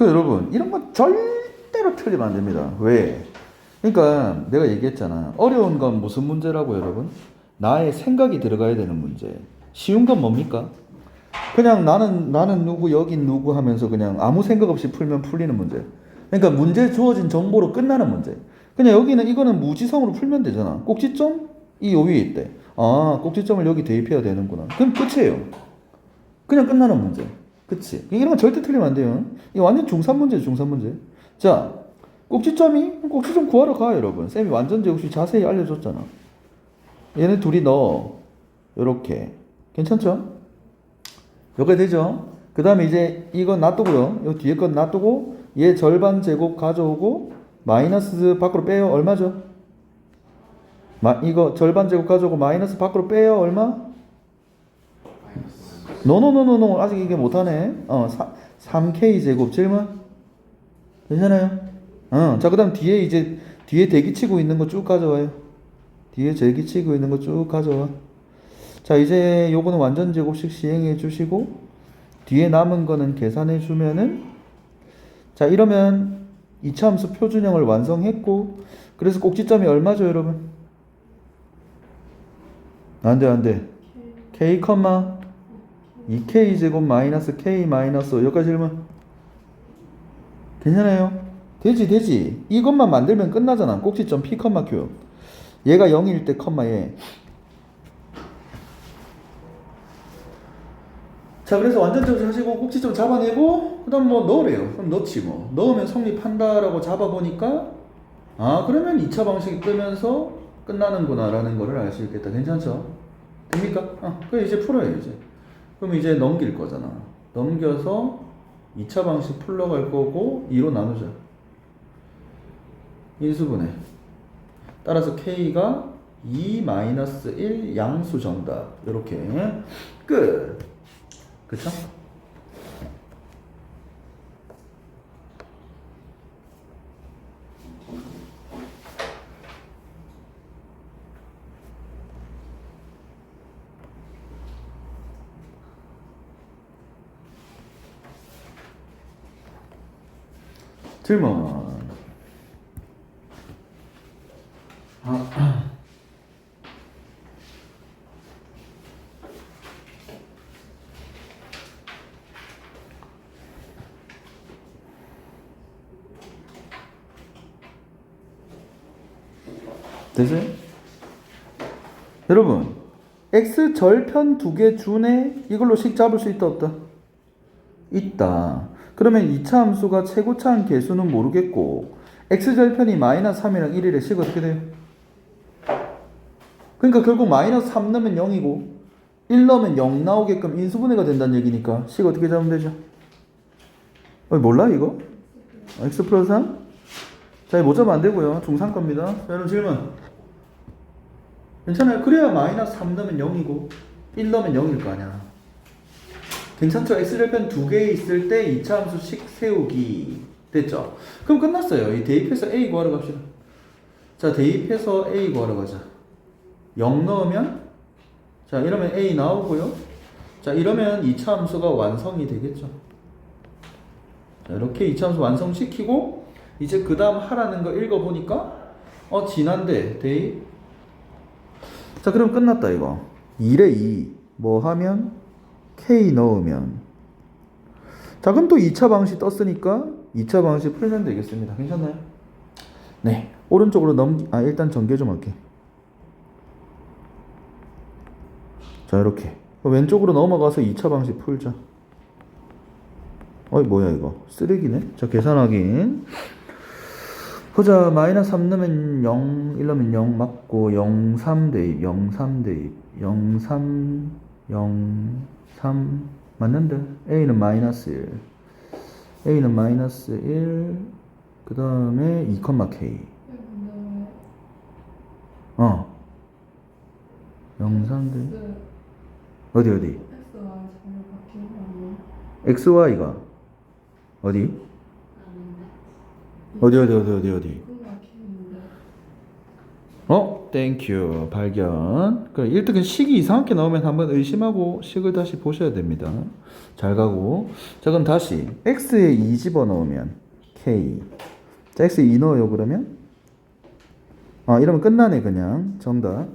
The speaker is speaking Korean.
그 여러분 이런 건 절대로 틀리면 안 됩니다. 왜? 그러니까 내가 얘기했잖아. 어려운 건 무슨 문제라고 여러분? 나의 생각이 들어가야 되는 문제. 쉬운 건 뭡니까? 그냥 나는 나는 누구 여긴 누구 하면서 그냥 아무 생각 없이 풀면 풀리는 문제. 그러니까 문제 주어진 정보로 끝나는 문제. 그냥 여기는 이거는 무지성으로 풀면 되잖아. 꼭지점 이요 위에 있대. 아 꼭지점을 여기 대입해야 되는구나. 그럼 끝이에요. 그냥 끝나는 문제. 그치? 이런 건 절대 틀리면 안 돼요. 이거 완전 중산 문제, 중산 문제. 자, 꼭지점이 꼭지점 구하러 가, 여러분. 쌤이 완전 제곱식 자세히 알려줬잖아. 얘네 둘이 넣어. 요렇게. 괜찮죠? 여기까지 되죠? 그 다음에 이제 이건 놔두고요. 요 뒤에 건 놔두고 얘 절반 제곱 가져오고 마이너스 밖으로 빼요. 얼마죠? 마, 이거 절반 제곱 가져오고 마이너스 밖으로 빼요. 얼마? 노노노노노 아직 이게 못하네. 어, 3k 제곱 질문 괜찮아요? 어, 자 그다음 뒤에 이제 뒤에 대기 치고 있는 거 쭉 가져와요. 뒤에 대기 치고 있는 거 쭉 가져와. 자 이제 요거는 완전 제곱식 시행해 주시고 뒤에 남은 거는 계산해 주면은 자 이러면 이차함수 표준형을 완성했고 그래서 꼭지점이 얼마죠 여러분? 안돼 안돼 k, 2k 제곱 마이너스 k 마이너스 여기까지 질문 괜찮아요? 되지 되지 이것만 만들면 끝나잖아 꼭지점 p, q 얘가 0일 때 컴마 얘 자, 그래서 완전적으로 하시고 꼭지점 잡아내고 그 다음 뭐 넣으래요. 그럼 넣지 뭐. 넣으면 성립한다라고 잡아보니까 아 그러면 2차 방식이 뜨면서 끝나는구나라는 거를 알 수 있겠다. 괜찮죠? 됩니까? 아, 그럼 이제 풀어요 이제. 그럼 이제 넘길 거잖아. 넘겨서 2차 방식 풀러갈 거고 2로 나누자. 인수분해. 따라서 K가 2-1 양수 정답. 이렇게 끝. 그쵸? 질문. 아, 되세요? 여러분, x 절편 두 개 준에 이걸로 식 잡을 수 있다 없다? 있다. 그러면 2차 함수가 최고차한 개수는 모르겠고 x 절편이 마이너스 3이랑 1이래 식 어떻게 돼요? 그러니까 결국 마이너스 3 넣으면 0이고 1 넣으면 0 나오게끔 인수분해가 된다는 얘기니까 식 어떻게 잡으면 되죠? 어, 몰라 이거? x 플러스 3? 자, 못 잡으면 안 되고요. 중상 겁니다. 자, 여러분 질문. 괜찮아요. 그래야 마이너스 3 넣으면 0이고 1 넣으면 0일 거 아니야. 괜찮죠? x절편 두 개 있을 때 2차 함수식 세우기 됐죠? 그럼 끝났어요. 이 대입해서 a 구하러 갑시다. 자, 대입해서 a 구하러 가자. 0 넣으면 자, 이러면 a 나오고요. 자, 이러면 2차 함수가 완성이 되겠죠. 자, 이렇게 2차 함수 완성시키고 이제 그 다음 하라는 거 읽어보니까 어 지난데 대입 자 그럼 끝났다 이거 2에 2 뭐 하면 K 넣으면. 자 그럼 또 2차 방식 떴으니까 2차 방식 풀면 되겠습니다. 괜찮나요? 네. 오른쪽으로 넘기 아 일단 전개 좀 할게. 자 이렇게. 왼쪽으로 넘어가서 2차 방식 풀자. 어이 뭐야 이거. 쓰레기네? 자 계산 확인. 보자. 마이너스 3 넣으면 0 1 넣으면 0 맞고 0 3 대입 0 3 대입 0 3 0 3 맞는데? A는 마이너스 1 A는 마이너스 1 그 다음에 2, K. 어. 0 3 대입 어디 어디? XY가 어디? 어디 어디 어디 어디 어디? 어? 땡큐 발견. 그 1등은 식이 이상하게 나오면 한번 의심하고 식을 다시 보셔야 됩니다. 잘 가고. 자 그럼 다시. X에 2 집어넣으면 k. 자 x에 2 넣어요 그러면? 아 이러면 끝나네 그냥. 정답